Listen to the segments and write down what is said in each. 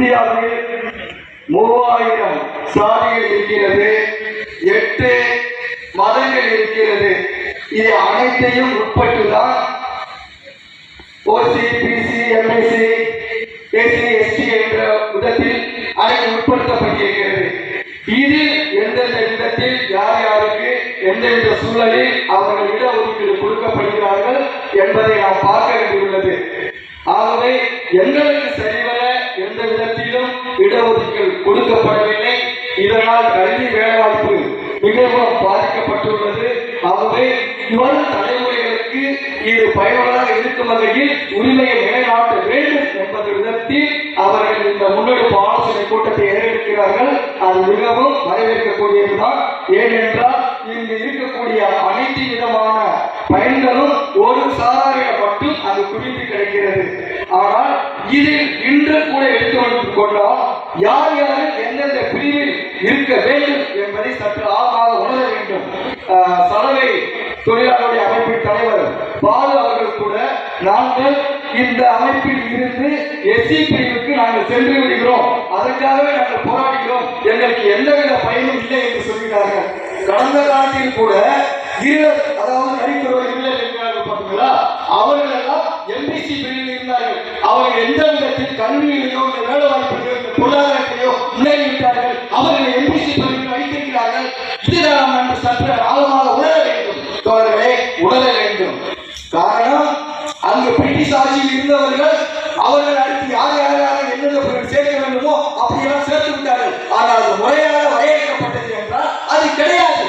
இந்தியாவில் மூவாயிரம் சாதிகள் இருக்கிறது எட்டு மதங்கள் இருக்கிறது. இது அனைத்தையும் உட்பட்டுதான் OC BC MSC SC ST என்ற விதத்தில் அதை உட்படுத்தப்பட்டிருக்கிறது. இதில் எந்தெந்த விதத்தில் யார் யாருக்கு எந்தெந்த சூழலில் அவர்கள் இடஒதுக்கீடு கொடுக்கப்படுகிறார்கள் என்பதை நாம் பார்க்க வேண்டியுள்ளது. ஆகவே எங்களுக்கு சரிவர எந்த விதத்திலும் இடஒதுக்கீடு கொடுக்கப்படவில்லை. இதனால் கல்வி வேலைவாய்ப்பு மிகவும் பாதிக்கப்பட்டுள்ளது. ஆகவே வரும் தலைமுறைகளுக்கு இது பயனுள்ளதாக இருக்கும் வகையில் உரிமையை நிலைநாட்ட வேண்டும் என்பது விதத்தில் அவர்கள் இந்த முன்னெடுப்பு ஆலோசனை கூட்டத்தை ஏறெடுக்கிறார்கள். அது மிகவும் வரவேற்கக்கூடியதுதான். ஏனென்றால் இங்கு இருக்கக்கூடிய அனைத்து விதமான பயன்களும் ஒரு சாராரிடம் மட்டும் அது குவிந்து கிடைக்கிறது. ஆனால் இதில் இன்று கொண்டால் யார் யார் எந்தெந்த பிரிவில் இருக்க வேண்டும் என்பதை சற்று ஆழமாக உணர வேண்டும். சலவை தொழிலாளருடைய அமைப்பின் தலைவர் பாலு அவர்கள் கூட நாங்கள் இந்த அமைப்பில் இருந்து எஸ்சி பிரிவுக்கு நாங்கள் சென்று விடுகிறோம். அதற்காகவே நாங்கள் போராடுகிறோம். எங்களுக்கு எந்தவித பயனும் இல்லை என்று சொல்கிறார்கள். கடந்த காலத்தில் கூட இருவர் அதாவது நரிக்குறவர் இல்லை என்கிறார்கள் பார்த்தீங்களா? அவர்கள் எல்லாம் எம்பிசி பிரிவில் இருந்தார்கள். அவர்கள் எந்த விதத்தில் கல்வியிலேயோ இந்த வேலை வாய்ப்பு இந்த பொருளாதாரத்திலேயோ முன்னேறிவிட்டார்கள் அவர்களை எம்பிசி பிரிவில் வைத்திருக்கிறார்கள். இதுதான் நாம் நன்று சற்று ஆழமாக உணர வேண்டும். தோழர்களே உணர வேண்டும். காரணம் அங்கு பிரிட்டிஷ் ஆட்சியில் இருந்தவர்கள் அவர்கள் அடுத்து யார் யார் யார் எந்தெந்த சேர்க்க வேண்டுமோ அப்படியெல்லாம் சேர்த்து விட்டார்கள். ஆனால் அது முறையாக வரையறுக்கப்பட்டது என்றால் அது கிடையாது.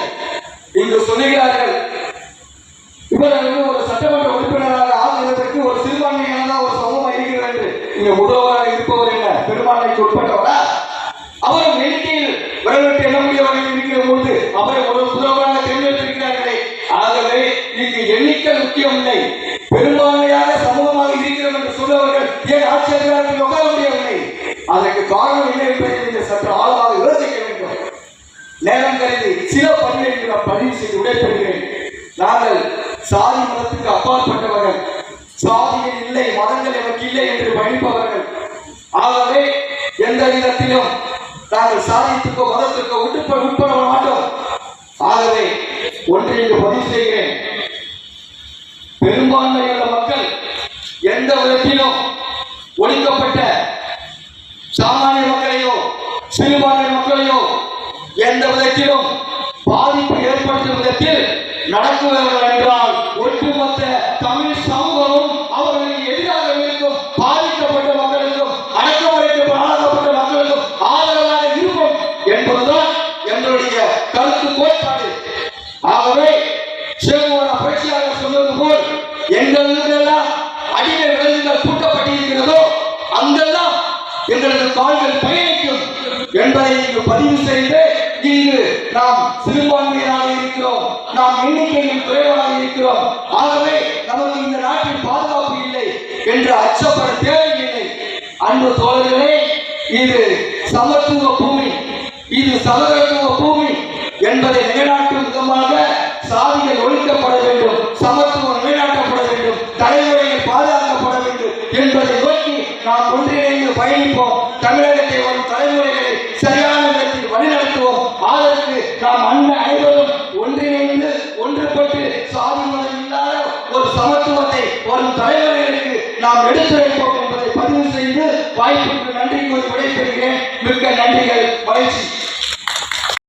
இங்கு சொல்லுகிறார்கள் இவர்கள் ஒரு சட்டமன்ற உறுப்பினராக ஆகுவதற்கு ஒரு சிறுபான்மையான ஒரு சமூகம் இருக்கிறது என்று. இங்க முதல்வராக இருப்பவர் என்ன உட்பட்டவரா அவர் எண்ணிக்கையில் விரலிட்டு முடியவர்கள் இருக்கிற போது அவரை ஒரு முதல்வராக தேர்ந்தெடுத்திருக்கிறார்களே ஆகவே இங்கு எண்ணிக்கை முக்கியம் இல்லை பெரும்பான்மையாக சமூகமாக இருக்கிறோம் என்று சொல்லுவர்கள் ஏன் ஆட்சி அதிகாரத்தில் உட்கார முடியவில்லை? அதற்கு காரணம் இல்லை என்பதை நீங்கள் சற்று ஆழமாக யோசிக்க வேண்டும். நேரம் கருதி சில பணிகளை நான் பதிவு செய்து உடைப்படுகிறேன் நாங்கள் சாதி மதத்துக்கு அப்பாற்பட்டவர்கள். சாதிகள் இல்லை மதங்கள் எனக்கு இல்லை என்று பயணிப்பவர்கள். ஆகவே எந்த விதத்திலும் நாங்கள் சாதித்துக்கோ மதத்திற்கோ உட்பட உட்பட மாட்டோம். ஆகவே ஒன்றை இங்கு பதிவு செய்கிறேன். பெரும்பான்மையுள்ள மக்கள் எந்த விதத்திலும் ஒழிக்கப்பட்ட சாமானிய மக்களையோ சிறுபான்மை மக்களையோ எந்த விதத்திலும் பாதிப்பு ஏற்படுத்தும் விதத்தில் நடக்குவார்கள் என்றால் ஒட்டுமொத்த என்பதுதான் எங்களுடைய கருத்து கோட்பாடு. ஆகவே சிவகுமார புரட்சியாளர் சொன்னது போல் எங்களுக்கெல்லாம் அடிமை விலங்குகள் பூட்டப்பட்டிருக்கிறதோ அங்கெல்லாம் எங்களது கால்கள் பயணிக்கும் என்பதை இங்கு பதிவு செய்து இங்கு நாம் சிறுபான்மையினாக இருக்கிறோம் நாம் எண்ணிக்கையில் குறைவாக இருக்கிறோம். ஆகவே நமக்கு இந்த நாட்டில் பாதுகாப்பு இல்லை என்று அச்சப்பட தேவையில்லை. அன்பு தோழர்களே இது சமத்துவ பூமி. இது சமத்துவ பூமி என்பதை நிலைநாட்டும் விதமாக சாதிகள் ஒழிக்கப்பட வேண்டும் சமத்துவம் நிலைநாட்டப்பட வேண்டும் தலைமுறைகள் பாதுகாக்கப்பட வேண்டும் என்பதை நோக்கி நாம் ஒன்றிணைந்து பயணிப்போம். தமிழகத்தை வரும் தலைமுறைகளை சரியான விதத்தில் வழிநடத்துவோம். அதற்கு நாம் அண்ண அனைவரும் ஒன்றிணைந்து ஒன்றுபட்டு சாதி மதம் இல்லாத ஒரு சமத்துவத்தை வரும் தலைமுறைகளுக்கு நாம் எடுத்துரைப்போம். பதிவு செய்து வாய்ப்புக்கு நன்றி கூறி விடைபெறுகிறேன். மிக்க நன்றிகள். மகிழ்ச்சி.